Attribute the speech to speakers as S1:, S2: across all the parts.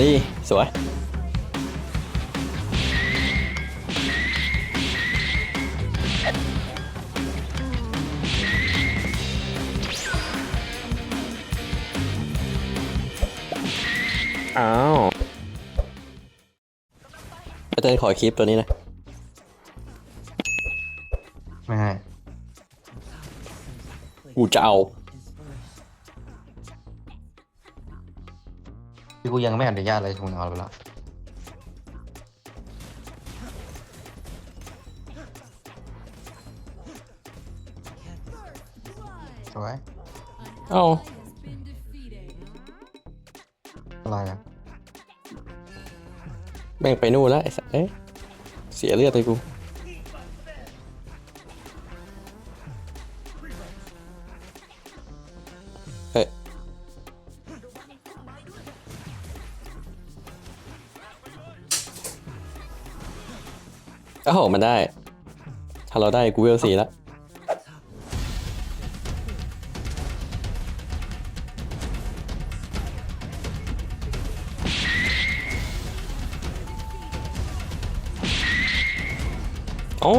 S1: ลีสวย อ้าวอาจารย์ขอคลิปตัวนี้นะ
S2: ไม่ให้
S1: กูจะเอา
S2: กูยังไม่อนุญาตเลยมึงเอาไปแล้วสวย
S1: เอ้า
S2: อะไรอะ
S1: แม่งไปนู่นแล้วไอ้สัสเอ๊ะเสียเลือดไปกู โอ้โหมันได้ ถ้าเราได้กูเวลสี่แล้วโอ้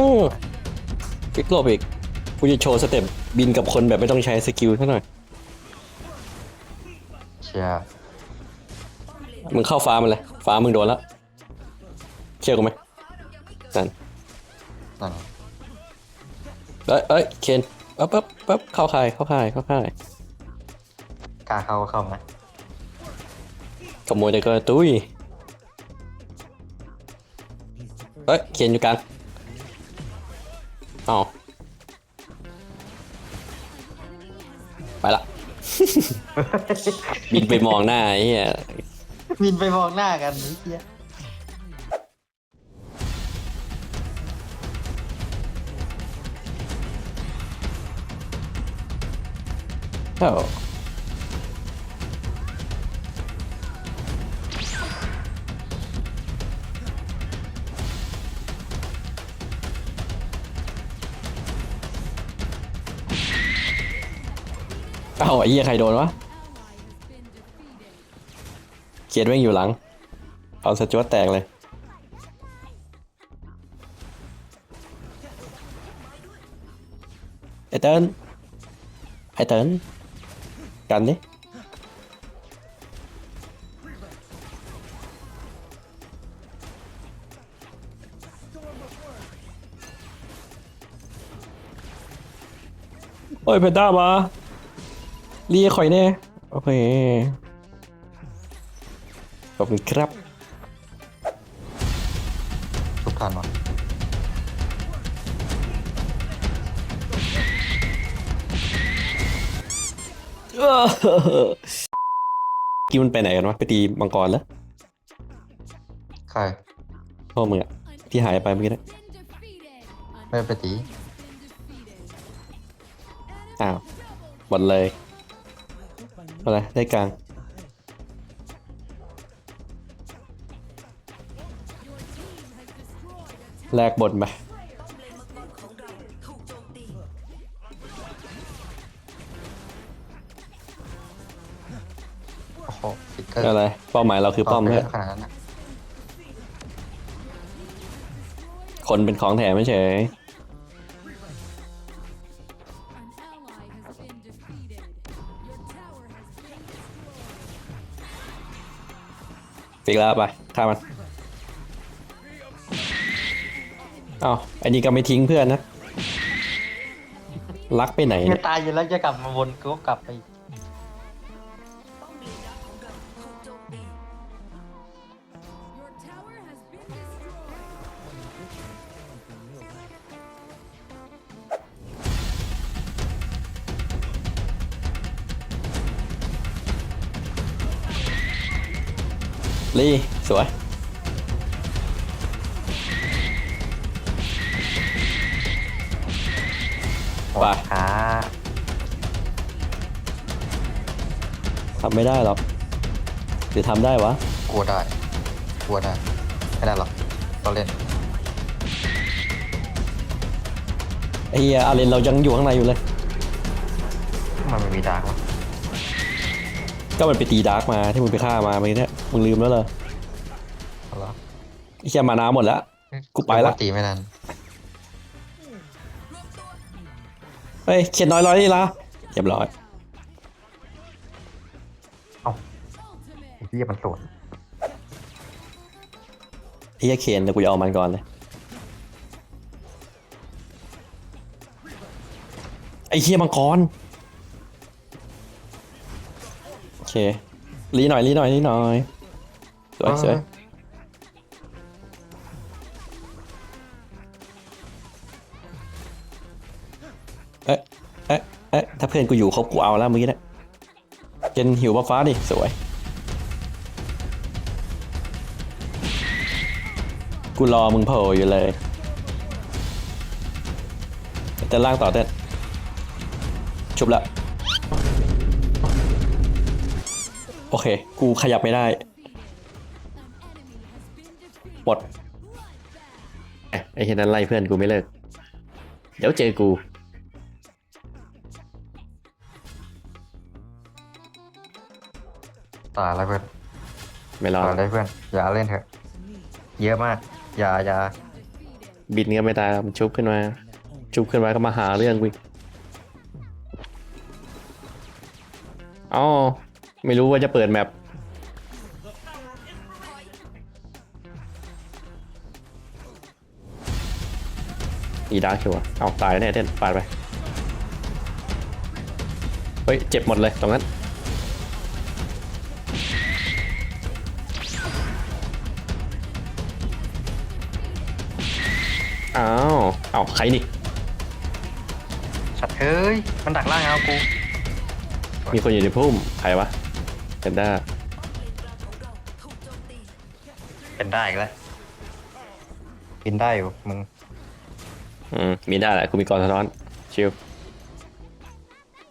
S1: ฟิกโลบอีกกูจะโชว์สเต็ปบินกับคนแบบไม่ต้องใช้สกิลเท่าหน่อย
S2: เชียร์
S1: มึงเข้าฟ้ามันเลย ฟ้ามึงโดนแล้ว เชื่อกูไหมนั่น
S2: นั่น
S1: เอ้ยเอ้ยเคนปั๊บปั๊บปั๊บเข้าค่ายเข้าค่ายเข้าค่าย
S2: กล้าเข้าก็เข้าไหม
S1: ขโมยแต่ก็ตุ้ยเอ้ยเคนอยู่กลางเอาไปละ บินไปมองหน้าไอ้เหี้ย
S2: บินไปมองหน้ากันไอ้เหี้ย
S1: เอ้าเอ้าไอ้เหี้ยใครโดนวะเกียร์แม่งอยู่หลัง เอาสจวตแตกเลย ไอเติ้ลไอเติ้ล กันดิโอ้ยเพนด้ามาเรียข่อยแน่ โอเค ขอบคุณครับ
S2: ทุกทันวะ
S1: กินมันไปไหนกันวะไปตีมังกรแล้ว
S2: ใคร
S1: พ่อมึงอะที่หายไปเมื่อกี้นะ
S2: ไม่ไปตี
S1: อ้าวหมดเลยอะไรได้กลางแลกบทไป
S2: โอร์
S1: อะไร เป้าหมายเราคือป้อม
S2: เพื่
S1: เพื่
S2: อ
S1: อ
S2: ขนาดนั้นนะ
S1: คนเป็นของแถมไม่เฉยฟิกแล้วไปฆ่ามัน เอ้าไอ้นี่ก็ไม่ทิ้งเพื่อนนะ รักไปไหน
S2: ไม่
S1: เนี่ย
S2: ตายอยู่แล้วจะกลับมาวนกูก็กลับไป
S1: ลีสวย ไป
S2: ขา
S1: ทำไม่ได้หรอกหรือทำได้วะ
S2: กลัวได้กลัวได้ไม่ได้หรอกเราเล่น
S1: ไอ้เหี้ยอาเรนเรายังอยู่ข้างในอยู่เลย
S2: มันไม่มีดาร์กวะ
S1: ก็มันไปตีดาร์กมาที่มึงไปฆ่ามาเมื่อกี้เนี่ยมึงลืมแล้วเหรอ
S2: เอาละ
S1: ไอ้เหี้ยมาน้ำหมดแล้ว กูไปละ
S2: ตีไม่นาน
S1: เฮ้ยเขียนน้อยร้อยนี่ละเรียบร้อย
S2: ไอ้ที่มันสวน
S1: ไอ้เหี้ยเคนเดี๋ยวกูจะเอามันก่อนเลยไอ้เหี้ยมังกร เครีหน่อยรีหน่อยรีหน่อยสวยสวยเอ๊ะเอ๊ะเอ๊ะถ้าเพื่อนกูอยู่ครบกูเอาแล้วเมื่อกี้เนะเจนหิวฟ้าๆดิสวย กูรอมึงโผล่อยู่เลยแต่ล่างต่อเต้นชุบละ โอเค กูขยับไม่ได้หมดเอ๊ะไอ้เห็นนั้นไล่เพื่อนกูไม่เลิก เดี๋ยวเจอกู
S2: ตายแล้วเพื่อน
S1: ไม่รอ
S2: ตาย
S1: ด
S2: ได้เพื่อน อย่าเล่นเถอะ เยอะมาก อย่าอย่า
S1: บินก็ไม่ตายมันชุบขึ้นมา ชุบขึ้นมาก็มาหาเรื่องกูอีกอ๋อ ไม่รู้ว่าจะเปิดแมปอีดาร์คิวอะเอาตายแน่เต้นปาดไป เฮ้ย เจ็บหมดเลยตรงนั้น อ้าว เอาใครนี่
S2: สัตว์เอ้ย มันดักล่างเอากู
S1: มีคนอยู่ในพุ่ม ใครวะ เซนด้า
S2: เป็นได้อีกแล้วกินได้อยู่มึง
S1: อืมมีได้แหละกูมีกรสะท้อนชิล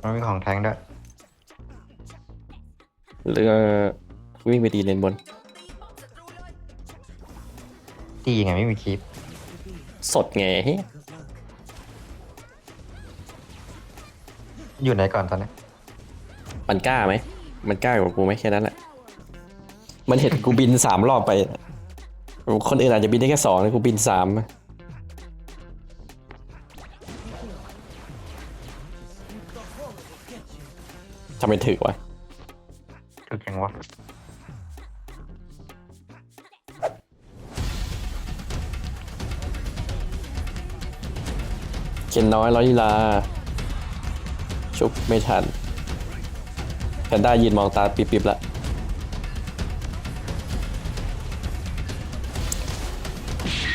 S2: มันมีของแทงด้วย
S1: เรือวิ่งไปตีเลนบน
S2: ตียังไงไม่มีคลิป
S1: สดไงเฮ้ย
S2: อยู่ไหนก่อนตอนนี้
S1: มันกล้าไหม มันกล้ากว่ากูไหมแค่นั้นแหละ มันเห็นกูบินสามรอบไป คนอื่นอาจจะบินได้แค่สองนะกูบินสามทำไมถึกวะ
S2: ถึกยังวะ
S1: เกนน้อยร้อยลีลาชุบไม่ทันแพ นด้ายืนมองตาปิบๆละ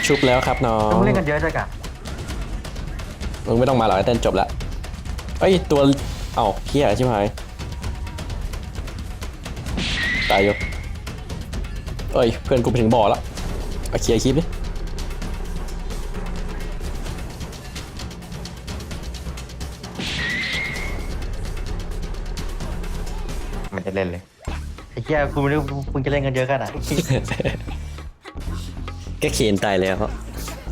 S1: ชุบแล้วครับน้อง
S2: ต้องเล่นกันเยอะจังอะ
S1: มึงไม่ต้องมาหรอกไอ้เต้นจบละเอ้ยตัวเอ้าเฮียใช่ไหมตายอยู่เอ้ยเพื่อนกูไปถึงบ่อแล้วเอาเคลียร์คลิปดิ
S2: ไม่ได้เล่นเลยไอ้เหี้ยกูไม่รู้มึงจะเล่นกันเยอะขนาดไหน
S1: ก็เคนตายแล้ว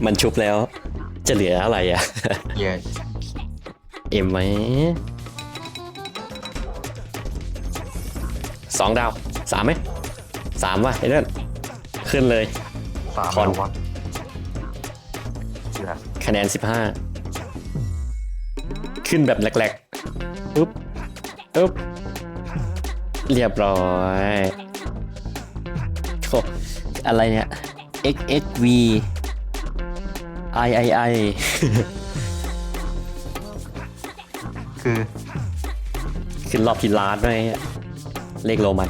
S1: มันชุบแล้ว จะเหลืออะไรอะ
S2: เยอะ
S1: เอ็มไหมสองดาวสามไหมสามว่ะไอ้เรื่องขึ้นเลย
S2: สาม
S1: คอน
S2: แล้ววะเหลือ
S1: คะแนนสิบห้าขึ้นแบบแหลกๆปุ๊บปุ๊บ เรียบร้อยโอ้อะไรเนี่ย xxv i i i
S2: คือ
S1: ขึ้นรอบที่ล้านด้วยเลขโรมัน